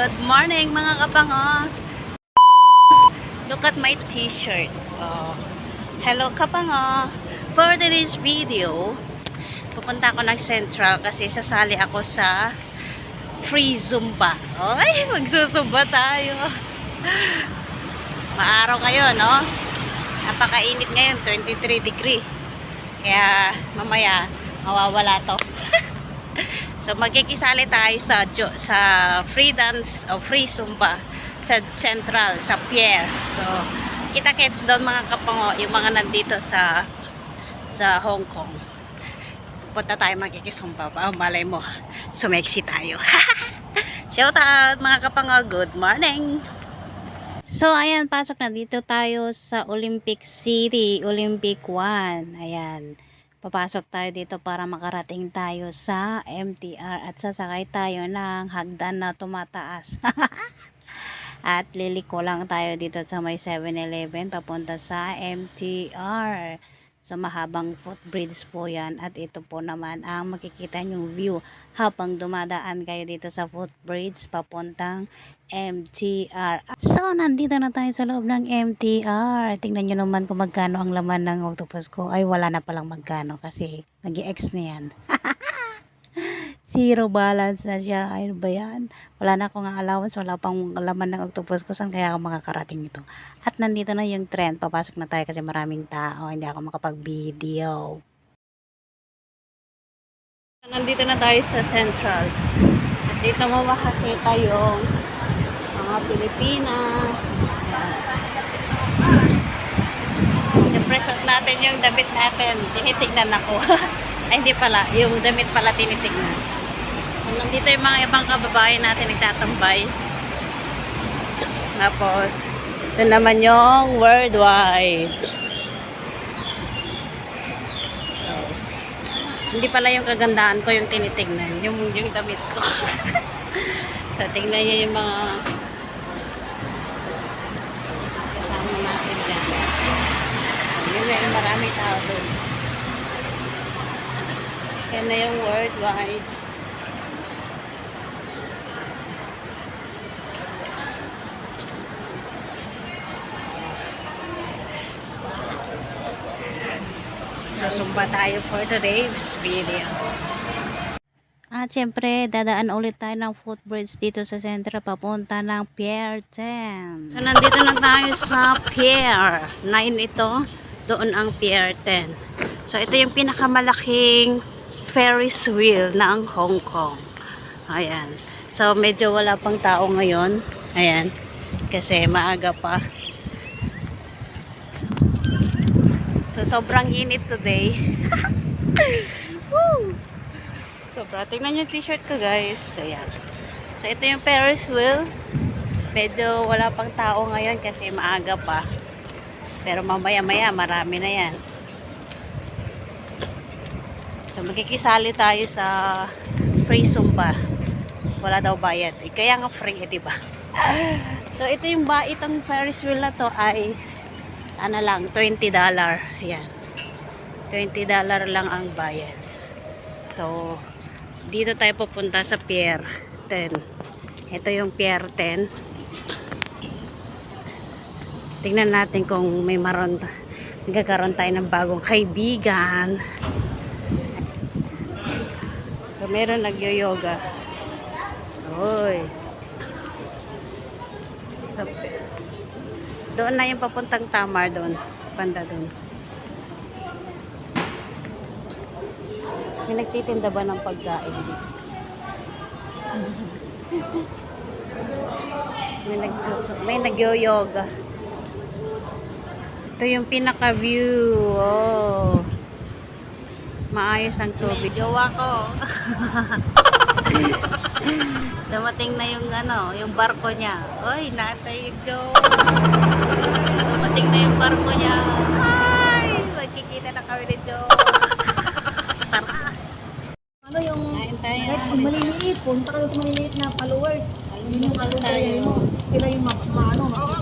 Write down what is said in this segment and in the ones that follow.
Good morning mga kapango. Look at my t-shirt. Oh. Hello kapango. For today's video, pupunta ako ng Central kasi sasali ako sa free Zumba. Ay, magsusumba tayo. Maaraw kayo, no? Napakainit ngayon, 23 degree. Kaya mamaya mawawala to. so magkikisali tayo sa sa free dance o free zumba sa Central, sa Pier. So kita-kits doon mga kapango, yung mga nandito sa sa Hong Kong. Punta tayo magkikisumba. Oh, malay mo, sumeksi tayo. Shout out mga kapango, good morning! So, ayan, pasok na dito tayo sa Olympic City, Olympic 1. Ayan, papasok tayo dito para makarating tayo sa MTR at sasakay tayo ng hagdan na tumataas. at liliko lang tayo dito sa may 7-Eleven papunta sa MTR. So, mahabang footbridge po yan. At ito po naman ang makikita nyong view habang dumadaan kayo dito sa footbridge papuntang MTR. So, nandito na tayo sa loob ng MTR. Tingnan nyo naman kung magkano ang laman ng octopus ko. Ay, wala na palang magkano kasi nag ex na yan. Zero balance na siya. Ayun ba yan? Wala na akong allowance. Wala pang laman ng octopus ko. Saan kaya ako makakarating ito? At nandito na yung trend. Papasok na tayo kasi maraming tao. Hindi ako makapag-video. Nandito na tayo sa Central. At dito mo makakita yung mga Pilipina. Siyempre, suot natin yung damit natin. Tinitignan ako. Ay, hindi pala. Yung damit pala tinitignan. Nandito yung mga ibang kababayan natin nagtatambay. Tapos, ito naman yung worldwide. Hindi pala yung kagandahan ko yung tinitignan. Yung, yung damit ko. so, tingnan nyo yung mga kasama natin dyan. Yun na yung maraming tao doon. Yan na yung worldwide. Tayo for today's video. At syempre, dadaan ulit tayo ng footbridge dito sa sentro papunta ng Pier 10. So, nandito na tayo sa Pier 9 ito. Doon ang Pier 10. So, ito yung pinakamalaking Ferris wheel na ang Hong Kong. Ayan. So, medyo wala pang tao ngayon. Ayan. Kasi maaga pa. So, sobrang init today. Woo! Sobra. Tingnan yung t-shirt ko, guys. Ayan. So, ito yung Ferris wheel. Medyo wala pang tao ngayon kasi maaga pa. Pero mamaya-maya, marami na yan. So, magkikisali tayo sa free Zumba. Wala daw bayad. Eh, kaya nga free, eh, diba? So, ito yung ba, itong Ferris wheel na to ay ano lang, $20. Yan. $20 lang ang bayad. So, dito tayo pupunta sa Pier 10. Ito yung Pier 10. Tingnan natin kung may maron magkakaroon tayo ng bagong kaibigan. So, meron nagyo-yoga. Oy. So, doon na yung papuntang Tamar doon. Banda doon. May nagtitinda ba ng pagkain may nagsuso, may nagyo-yoga. Ito yung pinaka-view. Oh. Maayos ang tubig. Jowa ko. Dumating na yung ano, yung barko niya. Oy, natay yung jowa. Dumating na yung barko niya. Ay, magkikita na kami ni jowa. Tara. Ano yung kahit pag maliliit, punta kayo sa maliliit na followers. Yun yung tayo mo. Sila yung ma, ma ano, makita.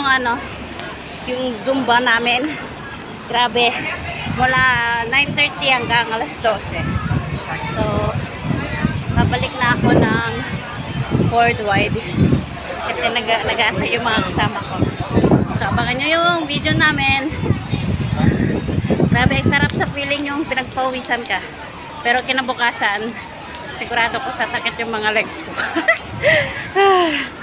Ano, yung Zumba namin. Grabe. Mula 9.30 hanggang alas 12. So, babalik na ako ng worldwide. Kasi nag nag-aantay yung mga kasama ko. So, abangan nyo yung video namin. Grabe, sarap sa feeling yung pinagpawisan ka. Pero kinabukasan, sigurado ko sasakit yung mga legs ko.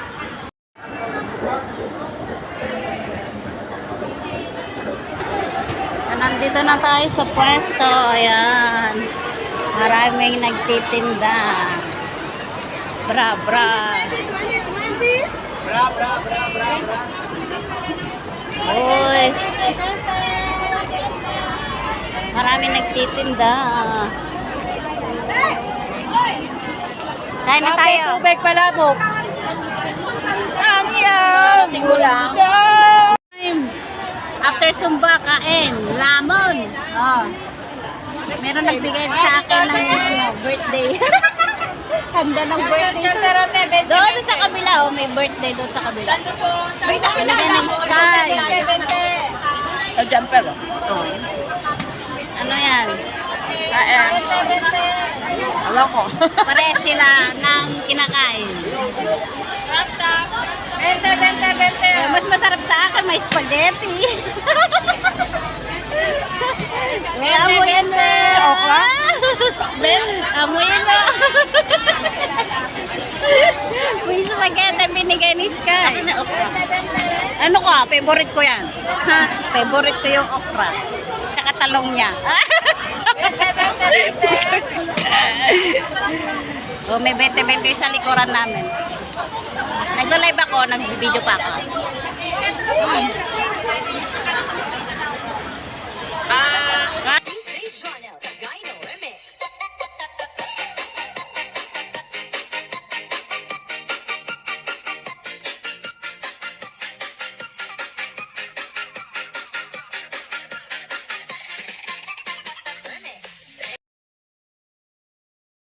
So, nandito na tayo sa pwesto. Ayan. Maraming nagtitinda. Bra, bra. Uy. Maraming nagtitinda. Kain na tayo. Tubig palabok. Amyam! Tinggo lang. After Sumba, kain. Lamon. Oh. Meron nagbigay sa akin ng ano, birthday. Handa ng birthday. Doon sa kabila, oh, may birthday doon sa kabila. Binigay ng sky. Sa jumper. oh. Oh. Ano yan? Kain. Alam ko. Pare sila ng kinakain. Bente, bente, bente. Eh, mas masarap sa akin, may spaghetti. May amoy na. Okra? Ben, amoy na. May spaghetti binigay ni Sky. Ano ka? Favorite ko yan. Ha? Favorite ko yung okra. Tsaka talong niya. so, may 20-20 sa likuran namin. Nagla-live ako, nag-video pa ako.